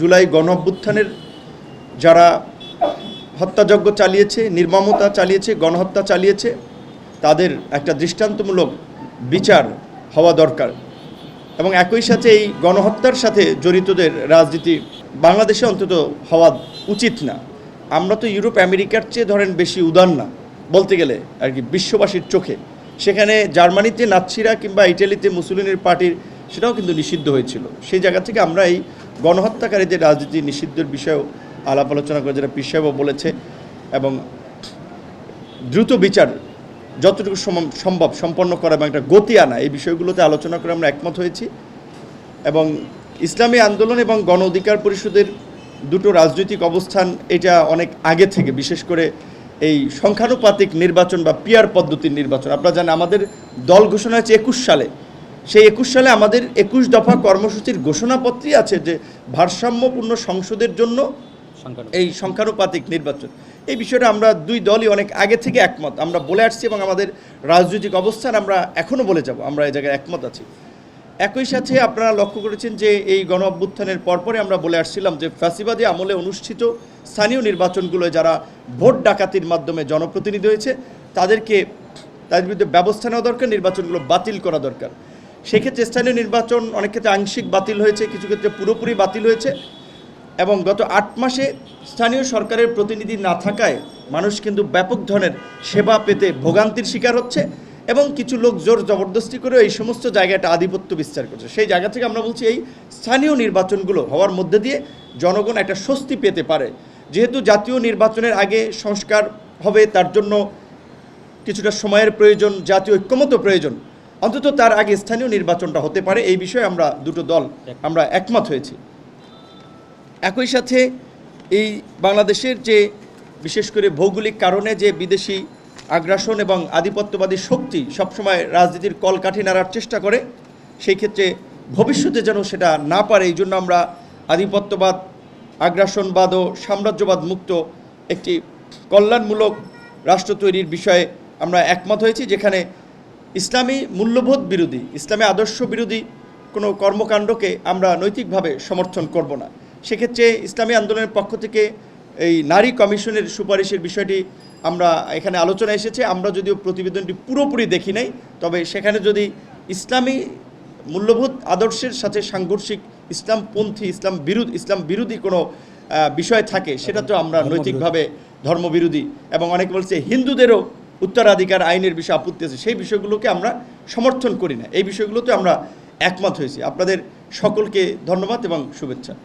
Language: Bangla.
জুলাই গণ অভ্যুত্থানের যারা হত্যাযজ্ঞ চালিয়েছে, নির্মমতা চালিয়েছে, গণহত্যা চালিয়েছে, তাদের একটা দৃষ্টান্তমূলক বিচার হওয়া দরকার। এবং একই সাথে এই গণহত্যার সাথে জড়িতদের রাজনীতি বাংলাদেশে অন্তত হওয়া উচিত না। আমরা তো ইউরোপ, আমেরিকার চেয়ে ধরেন বেশি উদার না, বলতে গেলে আর কি বিশ্ববাসীর চোখে। সেখানে জার্মানিতে নাৎসিরা কিংবা ইটালিতে মুসলিনের পার্টির, সেটাও কিন্তু নিষিদ্ধ হয়েছিল। সেই জায়গা থেকে আমরা এই গণহত্যাকারীদের রাজনীতি নিষিদ্ধের বিষয়েও আলাপ আলোচনা করে, যেটা পীর বলেছে, এবং দ্রুত বিচার যতটুকু সম- সম্ভব সম্পন্ন করা এবং একটা গতি আনা, এই বিষয়গুলোতে আলোচনা করে আমরা একমত হয়েছি। এবং ইসলামী আন্দোলন এবং গণ অধিকার পরিষদের দুটো রাজনৈতিক অবস্থান, এটা অনেক আগে থেকে, বিশেষ করে এই সংখ্যানুপাতিক নির্বাচন বা পিয়ার পদ্ধতির নির্বাচন। আপনারা জানেন, আমাদের দল ঘোষণা হয়েছে একুশ সালে। সেই একুশ সালে আমাদের একুশ দফা কর্মসূচির ঘোষণাপত্রই আছে যে ভারসাম্যপূর্ণ সংসদের জন্য এই সংখ্যানুপাতিক নির্বাচন। এই বিষয়টা আমরা দুই দলই অনেক আগে থেকে একমত। আমরা বলে আসছি এবং আমাদের রাজনৈতিক অবস্থান আমরা এখনও বলে যাব। আমরা এই জায়গায় একমত আছি। একই সাথে আপনারা লক্ষ্য করেছেন যে এই গণ অভ্যুত্থানের পরপরে আমরা বলে আসছিলাম যে ফ্যাসিবাদী আমলে অনুষ্ঠিত স্থানীয় নির্বাচনগুলো যারা ভোট ডাকাতির মাধ্যমে জনপ্রতিনিধি হয়েছে তাদেরকে তাদের বিরুদ্ধে ব্যবস্থা নেওয়া দরকার নির্বাচনগুলো বাতিল করা দরকার। সেক্ষেত্রে স্থানীয় নির্বাচন অনেক ক্ষেত্রে আংশিক বাতিল হয়েছে, কিছু ক্ষেত্রে পুরোপুরি বাতিল হয়েছে এবং গত আট মাসে স্থানীয় সরকারের প্রতিনিধি না থাকায় মানুষ কিন্তু ব্যাপক ধরনের সেবা পেতে ভোগান্তির শিকার হচ্ছে এবং কিছু লোক জোর জবরদস্তি করে এই সমস্ত জায়গাটা আধিপত্য বিস্তার করছে। সেই জায়গা থেকে আমরা বলছি এই স্থানীয় নির্বাচনগুলো হওয়ার মধ্যে দিয়ে জনগণ একটা স্বস্তি পেতে পারে। যেহেতু জাতীয় নির্বাচনের আগে সংস্কার হবে, তার জন্য কিছুটা সময়ের প্রয়োজন, জাতীয় ঐক্যমত প্রয়োজন। অন্তত তার আগে স্থানীয় নির্বাচনটা হতে পারে, এই বিষয়ে আমরা দুটো দল আমরা একমত হয়েছি। একই সাথে এই বাংলাদেশের যে বিশেষ করে ভৌগোলিক কারণে যে বিদেশি আগ্রাসন এবং আধিপত্যবাদী শক্তি সবসময় রাজনীতির কলকাঠি নাড়ার চেষ্টা করে, সেই ক্ষেত্রে ভবিষ্যতে যেন সেটা না পারে, এই জন্য আমরা আধিপত্যবাদ, আগ্রাসনবাদ ও সাম্রাজ্যবাদ মুক্ত একটি কল্যাণমূলক রাষ্ট্র তৈরির বিষয়ে আমরা একমত হয়েছি, যেখানে ইসলামী মূল্যবোধ বিরোধী ইসলামী আদর্শ বিরোধী কোনো কর্মকাণ্ডকে আমরা নৈতিকভাবে সমর্থন করব না। সেক্ষেত্রে ইসলামী আন্দোলনের পক্ষ থেকে এই নারী কমিশনের সুপারিশের বিষয়টি আমরা এখানে আলোচনা এসেছে। আমরা যদিও প্রতিবেদনটি পুরোপুরি দেখি নাই তবে সেখানে যদি ইসলামী মূল্যবোধ আদর্শের সাথে সাংঘর্ষিক ইসলামপন্থী ইসলাম বিরোধ ইসলাম বিরোধী কোনো বিষয় থাকে সেটা তো আমরা নৈতিকভাবে ধর্মবিরোধী। এবং অনেকে বলছে হিন্দুদেরও উত্তরাধিকার আইনের বিষয়ে আপত্তি আছে, সেই বিষয়গুলোকে আমরা সমর্থন করি না। এই বিষয়গুলোতে আমরা একমত হয়েছি। আপনাদের সকলকে ধন্যবাদ এবং শুভেচ্ছা।